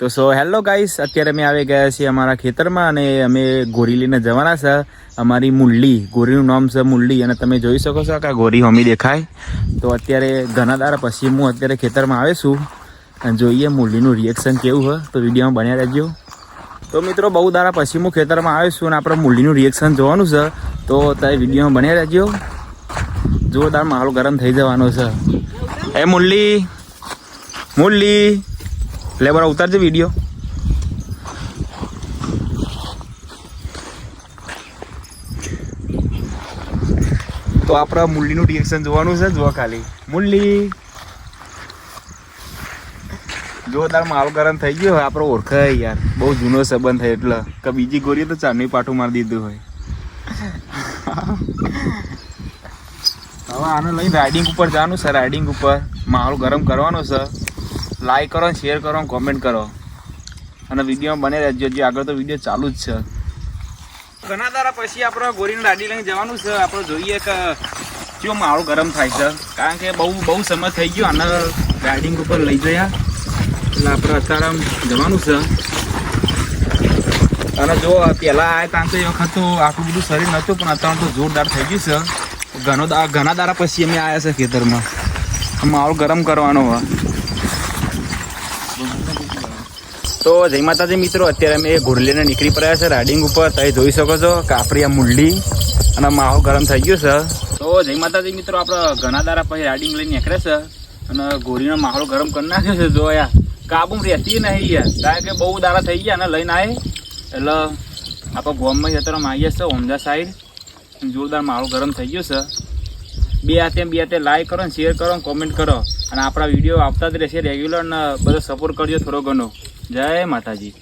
તો so hello guys, અત્યારે અમે આવી ગયા છીએ અમારા ખેતરમાં અને અમે ગોરી લઈને જવાના છે. અમારી મુરલી, ગોરીનું નામ છે મુરલી, અને તમે જોઈ શકો છો કે ગોરી હોમી દેખાય. તો અત્યારે ઘણા દારા પછી હું અત્યારે ખેતરમાં આવે છું, અને જોઈએ મુરલીનું રિએક્શન કેવું હોય તો વિડીયોમાં બન્યા રહેજો. તો મિત્રો, બહુ દારા પછી હું ખેતરમાં આવ્યો છું અને આપણે મુરલીનું રિએક્શન જોવાનું છે. તો અત્યારે વિડીયોમાં બન્યા રહેજો. જોરદાર માહોલ ગરમ થઈ જવાનો છે. એ મુરલી મુરલી. લે બરા, ઉતારજે વીડિયો તો આપણા મુરલીનું ડિરેક્શન જોવાનું છે જોવા ખાલી. મુરલી. જોરદાર માહોલ ગરમ થઈ ગયો હોય, આપણો ઓળખાય યાર. બહુ જૂનો સંબંધ થાય એટલે. કે બીજી ગોરીએ તો ચાંદની પાટું મારી દીધું હોય. હવે આને લઈને રાઇડિંગ ઉપર જવાનું છે રાઇડિંગ ઉપર. માહોલ ગરમ કરવાનો છે. લાઈક કરો શેર કરો કોમેન્ટ કરો. અને વીડિયો બને રહેજો. જે આગળ તો વીડિયો ચાલુ જ છે. ઘણા દારા પછી આપણે ગોરીને ગાડી લઈને જવાનું છે. આપણે જોઈએ કે કેવો માહોલ ગરમ થાય છે. કારણ કે બહુ બહુ સમય થઈ ગયો આને રાઇડિંગ ઉપર લઈ ગયા. એટલે આપણે અત્યારે જવાનું છે. અને જો પહેલાં આ ત્યાં તો એ વખત તો આટલું બધું શરીર નહોતું, પણ અત્યારે તો જોરદાર થઈ ગયું છે. ઘણો દા- ઘણા દારા પછી અમે આવ્યા છે ખેતરમાં. માહોલ ગરમ કરવાનો હોય. તો જય માતાજી મિત્રો, અત્યારે અમે ઘોડલીને નીકળી પડ્યા છે રાઇડિંગ ઉપર. તમે જોઈ શકો છો કાપરી આ મુરલી અને માહોલ ગરમ થઈ ગયો છે. તો જય માતાજી મિત્રો, આપણે ઘણા દારા પછી રાઇડિંગ લઈને નીકળે છે અને ઘોડીનો માહોલ ગરમ કરી નાખ્યો છે. જો યાર કાબુ રહેતી નહીં યાર. કારણ કે બહુ દારા થઈ ગયા અને લઈને આવે એટલે આપણે ગોમમાં જતરમાં આવીએ છીએ ઓમદા સાઈડ. જોરદાર માહોલ ગરમ થઈ ગયો છે. બે હાથે બે હાથે લાઈક કરો શેર કરો કોમેન્ટ કરો. અને આપણા વીડિયો આવતા જ રહેશે. રેગ્યુલર બધો સપોર્ટ કરજો થોડો ઘણો. જય માતાજી.